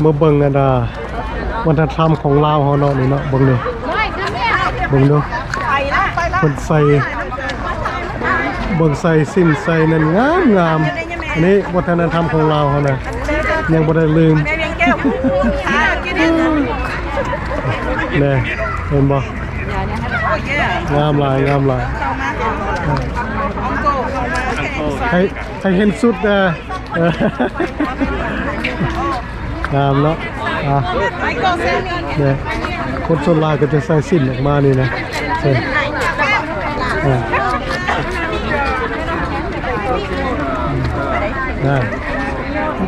เมื่อเบิ่งกันดาวัฒนธรรมของลาวเฮาเนาะนี่เนาะเบิ่งนี่เบิ่งดูเพิ่นใส่เบิ่งใส่สิ้นใส่นั่นงามงามอันนี้วัฒนธรรมของลาวเฮานะยังบ่ได้ลืมเนี่ยเห็นบ่งามหลายงามหลายเข้ามาอองโกเข้เห็นสุดเด้อเออ งามเนาะอะไอ้โกเซนเนี่ยคนส่วนหลายก็จะใส่สิ้นออกมานี่นะใช่เออได้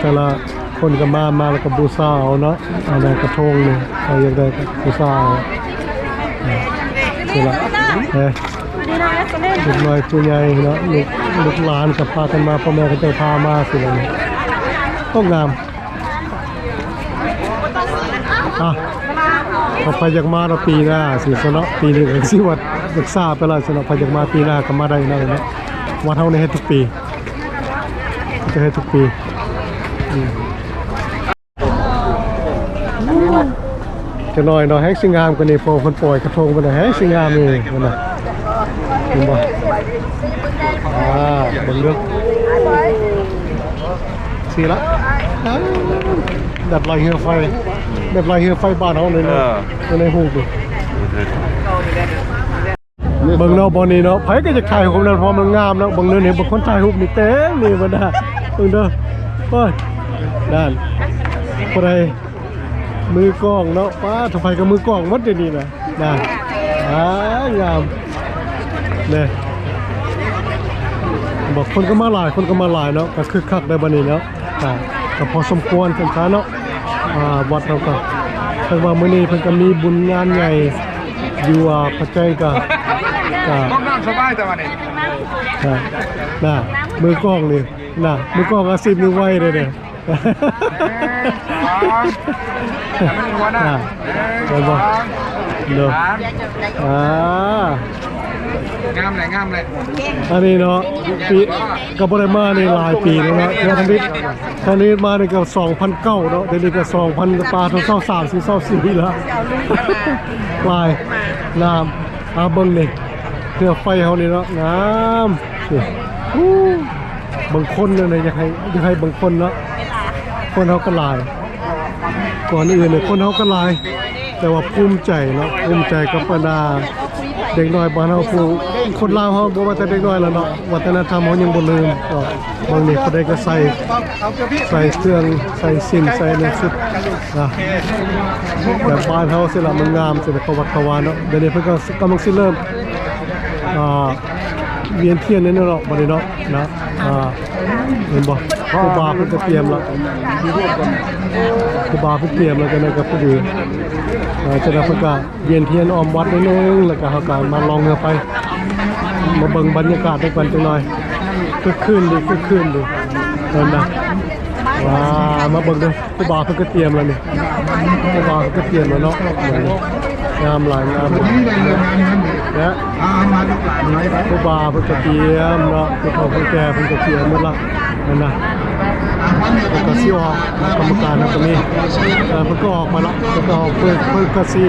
แต่ละคนก็มามาแล้วก็บูชาเอาเนาะอันนั้นกระทงนี่ใครอยากได้ก็บูชาเอาเออนี่ละเฮ้ย เด็กน้อยผู้ใหญ่เนาะลูกลูกหลานกับพากันมาพ่อแม่ก็จะพามาสิเลยนะต้องงามอะพอพยักมาเราปีหน้าสิสนะปีนี้ก็สิวัดศึกษาไปแล้วสนะพยักมาปีหน้าก็มาได้นะเนาะวัดเฮาในเฮ็ดทุกปีจะเฮ็ดทุกปีจะน้อยเนาะแฮงสิงามกว่านี้พอเพิ่นปล่อยกระทงไปน่ะแฮงสิงามนี่มันนะ เห็นบ่อ่าเบิ่งเด้อสิละอ้าวดัดลอยเรือไฟดัดลอยเรือไฟบ้านเฮาเลยเนาะอยู่ในหูดูเบิ่งเนาะบอนี้เนาะไผก็จะถ่ายรูปนั้นเพราะมันงามเนาะเบิ่งเด้อนี่บางคนถ่ายรูปนี่เต็มนี่บ่ได้เบิ่งเด้อเฮ้ยนั่นผู้ใดมือกล้องเนาะป้าถ้าไผก็มือกล้องหมดเดี๋ยวนี้น่ะนั่นอ่างาม เนี่ยบอกคนก็มาหลายคนก็มาหลายเนาะก็คึกคักได้บัดนี้เนาะอ่าก็พอสมควรกันซะเนาะอ่าวัดเราก็เพิ่นว่ามื้อนี้เพิ่นก็มีบุญงานใหญ่อยู่อ่าพระเจ้าก็ก็ต้องนั่งสบายแต่วันนี้น่ะน่ะมือกล้องนี่น่ะมือกล้องอาซิบนี่ไวเลยเนี่ยไม่มีหัวหน้าน่ะเห็นบ่เด้ออ่า งามเลยงามเลยอันนี้เนาะปีก็บ่ได้มานี่หลายปีแล้วเนาะเดี๋ยวทันนี้ทันนี้มานี่ก็2009เนาะเดี๋ยวนี้ก็2000ปลาเท่า23 24แล้วลายงามอาเบิ่งนี่เทือไฟเฮานี่เนาะงามนี่ฮู้บางคนเนี่ยนะอยากให้อยากให้บางคนเนาะคนเฮาก็หลาย ก่อนอื่นเนี่ยคนเฮาก็หลาย แต่ว่าภูมิใจเนาะภูมิใจกับบรรดาเด็กน้อยบ้านเฮาผู้คนลาวเฮาบ่ว่าแต่เด็กน้อยแล้วเนาะวัฒนธรรมเฮายังบ่ลืมเนาะบางนี่ก็ได้ก็ใส่ใส่เครื่องใส่สิ่งใส่ในสุดนะแบบบ้านเฮาสิล่ะมันงามสิล่ะเขาวัดเขาวาเนาะเดี๋ยวนี้เพิ่นก็กำลังสิเริ่มอ่าเวียนเทียนนี่เนาะบัดนี้เนาะนะอ่าเห็นบ่ครูบาเพิ่นก็เตรียมแล้วครูบาเพิ่นเตรียมแล้วก็นั่นก็พอดีเอ่ จะได้ประกาศเวียนเทียนออมวัดนิดนึงแล้วก็เขาก็มาลองเรือไป มาเบิ่งบรรยากาศด้วยกันจังหน่อยคึกคืนดีคึกคืนดีเห็นนะว้ามาเบิ่งดูผู้บ่าวเพิ่นก็เตรียมแล้วนี่ผู้บ่าวเพิ่นก็เตรียมแล้วเนาะงามหลายงามหลายนะมาลูกหลานไหมผู้บ่าวเพิ่นก็เตรียมเนาะผู้เฒ่าผู้แก่เพิ่นก็เตรียมหมดละ นั่นนะแล้วก็สิออกกรรมการนะตรงนี้เออเพิ่นก็ออกมาละเพิ่นก็ออกเพิ่นเพิ่นก็สิ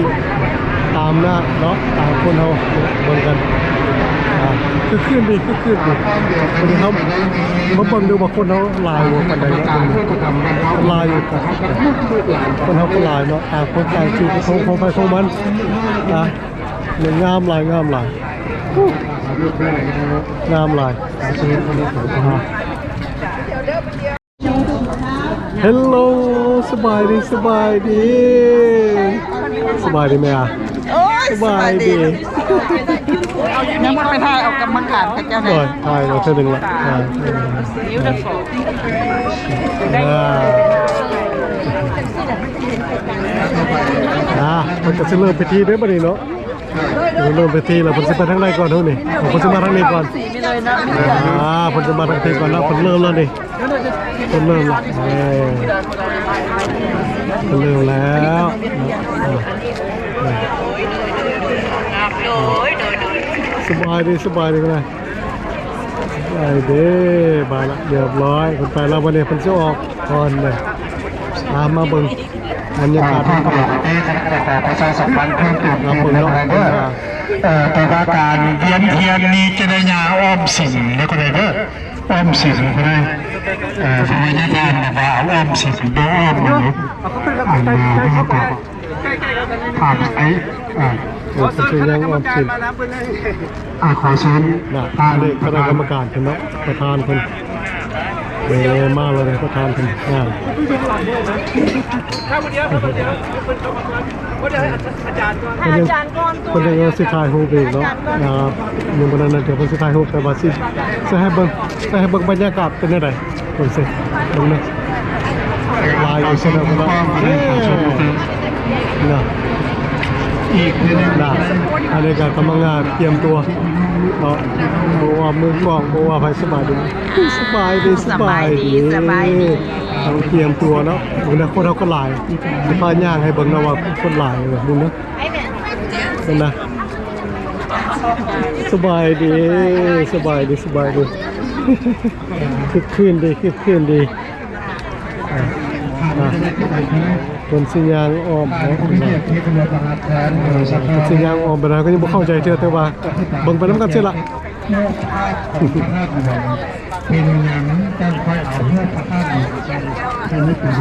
ตามหน้าเนาะตามคนเฮาเบิ่งกันคือขึ้นดีคือขึ้นดีวันนี้เฮามาเบิ่งดูว่าคนเฮาลายบ่ปานใดเนาะลายอยู่ครับคนเฮาก็ลายเนาะต่างคนต่างชีวิตของของไปของมันนะเนี่ยงามลายงามลายงามลาย ฮัลโหลสบายดีสบายดีสบายดีไหมอะโอ้ยสบายดียังมันไปถ่ายออกกรรมการพระเจ้าไหนโอ้ยตายเราเธอหนึ่งละอ่านิ้วเดือดสองอ่าอ่ามันก็จะเริ่มพิธีด้วยบัดนี้เนาะเดี๋ยวเริ่มพิธีล้วผมจะไปทางไหนก่อนเท่านี้ผมจะมาทางนี้ก่อนอ่าผมจะมาทางนี้ก่อนแล้วผมเริ่มแล้วนี่ผมเริ่มละเอ้ยผมเริ่มแล้วสบายดีสบายดีกันเลยสบายดีบายละเรียบร้อยคนไปแล้ววันนี้คนจะออกก่อนเลยตามมาเบิ่ง บรรยากาศข้อมูลที่คณะกรรมการประชาสัมพันธ์เพิ่มเติมครับผมในเนาะเด้อเอ่อแต่ว่าการเวียนเทียนนี้จะได้ยาอ้อมสินแล้วก็ได้เด้ออ้อมสินก็ได้เอ่อพระวิญญาณบอกว่าเอาอ้อมสินโดยอ้อมนุษย์อ่านมาให้ต่อผ่านไปอ่าขอเดี๋ยวจะยังออมสินอ่าขอเชิญนะท่านเลขคณะกรรมการเพิ่นเนาะประธานเพิ่น เออมาเลยประธานเพิ่นงานเพิ่นยังเพิ่นยังสิถ่ายรูปอีกเนาะนะครับยังบ่นั้นนะเดี๋ยวเพิ่นสิถ่ายรูปแต่ว่าสิสิให้เบิ่งสิให้เบิ่งบรรยากาศเป็นจังไดเพิ่นสิเบิ่งนะลายอยู่ซั่นน่ะเนาะเอ้ยนะอีกนิดนึงนะอันนี้ก็กำลังงานเตรียมตัว เนาะบ่ว่ามือกล้องบ่ว่าไผสบายดีสบายดีสบายดีสบายดีต้องเตรียมตัวเนาะมึงนะคนเขาก็หลายสิพาย่างให้เบิ่งนะว่าคนหลายแบบมึงนะนั่นนะสบายดีสบายดีสบายดีคึกคืนดีคึกคืนดีอะอะ คนสิยางออมคนสิยางออมไปแล้วก็ยังบ่เข้าใจเธอแต่ว่าเบิ่งไปน้ำกันเสียละ เป็นอย่างนั้นต้องคอยเอาเพื่อพระธาตุจะนึกถึงห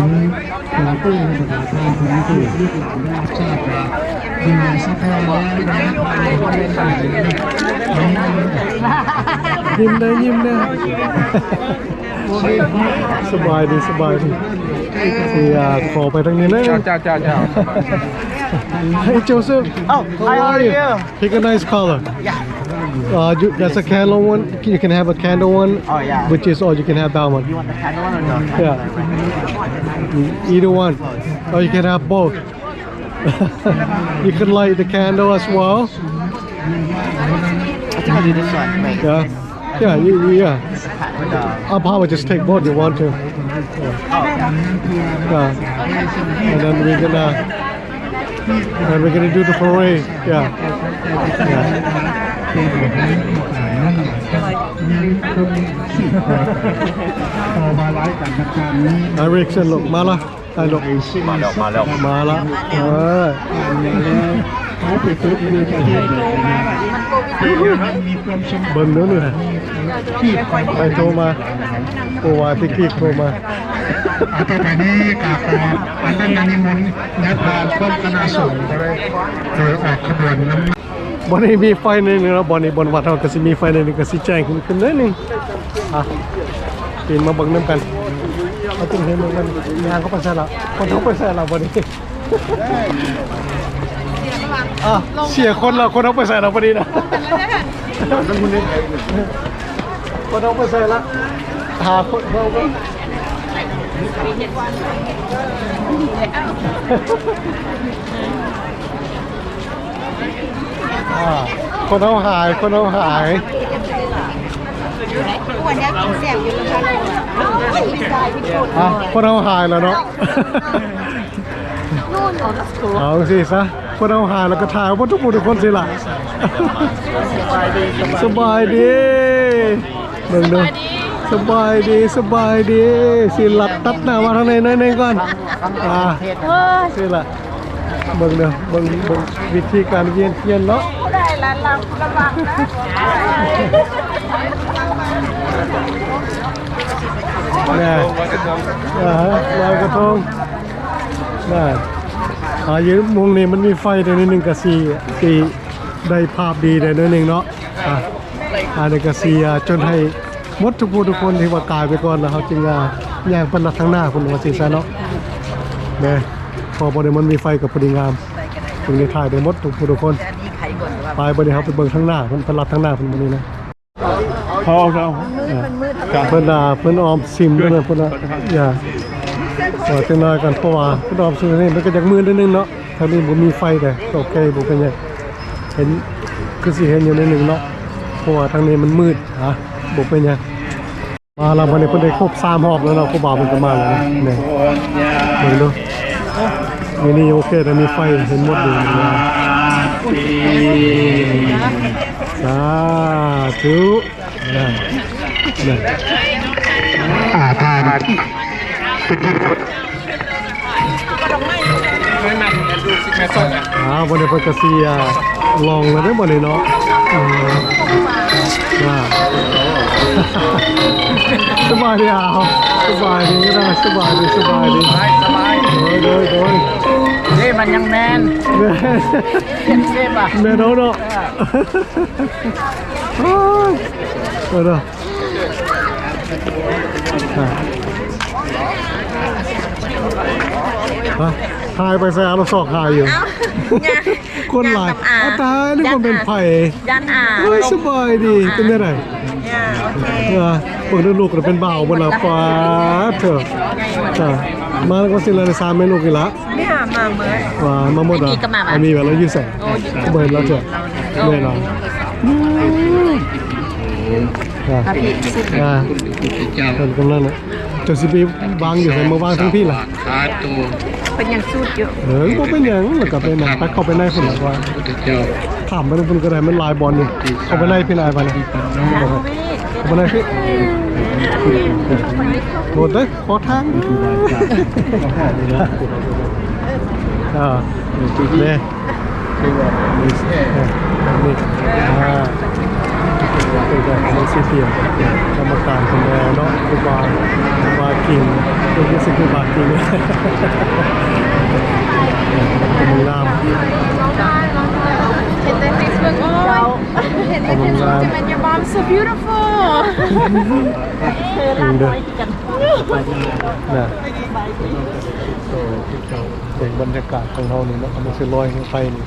ลวงปู่ในประเทศไทยคนที่ลูกหลานได้ทราบว่าดีสักเท่าไหร่นะไม่ได้ใส่ยิ้มได้ยิ้มได้สบายดีสบายดีเสียขอไปทางนี้นะเจ้าเจ้าเจ้าเจ้า Hey Joseph. Oh, hi, how are you? Pick a nice color. Yeah. Uh, you, that's a candle one. You can have a candle one. Oh, yeah. Which is, or you can have that one. You want the candle one or the Yeah. Either one. Or you can have both. you can light the candle as well. I think I'll do this one. Wait. Yeah. Yeah. You, yeah. I'll probably just take both. You want to? oh, Yeah. And then we're gonna. And we're gonna do the parade. Yeah. Yeah. ต่อมาไล่กันทางนี้ I reaction look มาละไอ้ลูกมาแล้วมาแล้วมาละเออเขาไปทุบในประเทศเลยนะมีความสมเบิ่งเนื้อหน่อยที่ไปไปโทรมาโอวาที่กีโทรมาอาต่อไปนี้กาแฟอันนั้นนิมนต์นักทานพบคณะสงฆ์ก็ได้โดยออกขบวนน้ำ บอนนี้มีไฟในนึงแล้วบอนนี้บนวัดเราก็สิมีไฟในนึงก็สิแจ้งขึ้นขึ้นนิดนึงอะปีนมาเบิ่งน้ำกันเอาจึงเห็นเหมือนกันงานเขาไปใส่ละคนเขาไปใส่ละบอนนี้อะเสียคนละคนเขาไปใส่ละบอนนี้นะคนเขาไปใส่ละหาคนเราก็ อ่าคนเอาหายคนเอาหายวันนี้กินเสียงอยู่นะคะดีใจพี่คุณอะคนเอาหายแล้วเนาะนู่นของสกูเอาสิซะคนเอาหายแล้วก็ถ่ายว่าทุกคนทุกคนสิล่ะสบายดีเบิ่งดูสบายดีสบายดีสิหลัดตัดหน้ามาทางไหนหน่อยหนึงก่อนอ่าเออสิล่ะ เบิ่งเด้อเบิ่งเบิ่งวิธีการเวียนเทียนเนาะได้ละลำระวังนะเนี่ยอ่าลอยกระทงได้อายุมุมนี้มันมีไฟในนิดนึงกับสีสีได้ภาพดีได้นิดนึงเนาะอะอันนี้ก็สีอะจนให้หมดทุกผู้ทุกคนที่ว่ากายไปก่อนแล้วเขาจึงอะแย่งเป็นลัดทางหน้าคุณว่าสีซะเนาะเนี่ย พอบริมันมีไฟกับพอดีงามจึงได้ถ่ายได้หมดทุกผู้ทุกคนไปบริเขาไปเบิ่งข้างหน้าเพิ่นเป็นลัดทางหน้าเพิ่นบ่นี้นะเขาเขาเพิ่นอ่าเพิ่นออมซิมด้วยนะเพิ่นอะอย่าว่าจังน้อยกันเพราะว่าเพิ่นออมซิมนี่มันก็จักมือนิดนึงเนาะทางนี้บ่มีไฟแต่ก็โอเคบ่เป็นหยังเห็นคือสิเห็นอยู่นิดนึงเนาะเพราะว่าทางนี้มันมืดฮะบ่เป็นหยังมาแล้ววันนี้เพิ่นได้ครบ3รอบแล้วเนาะครูบาเพิ่นก็มาแล้วนะนี่เบิ่งดู นี่นี่โอเคแต่มีไฟเห็นหมดดีนะสาธุนะนะอาทานเป็นที่ ดูสิแม่สดอะอ่าวันนี้เพิ่นก็สิอ่าลองแล้วได้อบ่นี่เนาะอืมว่าสบายดีอะสบายดีก็ได้สบายดีสบายดีสบายโดยโดยโดยนี่มันยังแมนแม่เจ็บเจ็บอะแม่เนาะเนาะเออเนาะอะ ฮะทายไปแซ่เราสอกหายอยู่คนหลายอาตายนี่มันเป็นไผ่ยันอาเฮ้ยสบายดีเป็นยังไงเนี่ยโอเคเออเปิดลูกๆก็เป็นเบาบนละฟ้าเถอะจ้ะมาแล้วก็สิเลยสามเมนูกี่ละเนี่ยมาเมื่อ ว่ามาหมดอะอันนี้แบบเราอยู่ใส่เบิร์นแล้วเถอะเบิร์นเราอะอะคนกำลังนะ จะสิปีวางอยู่ใส่มาวางทั้งพี่ล่ะขาตูเป็นอย่างสูดอยู่เออก็เป็นอย่างแล้วก็เป็นหนังไปเข้าไปในฝุ่นหรอกว่าพุทธเจ้าถามไปตรงๆก็ได้มันลายบอลนี่เข้าไปในพี่นายไปเลยเข้าไปในพี่หมดเลยขอทางอ่าเนี่ยนี่อ่า เป็นแบบในซีเทียกรรมการคนแรกเนาะคือบาบากิงเป็นที่สิคือบากิงเป็นมืองามเห็นใน Facebook โอ้ยเห็นใน Facebook จะเป็น your mom so beautiful อืมเด้อน่ะเสียงบรรยากาศของเรานี่เนะมันสิลอยขึ้นไปนี่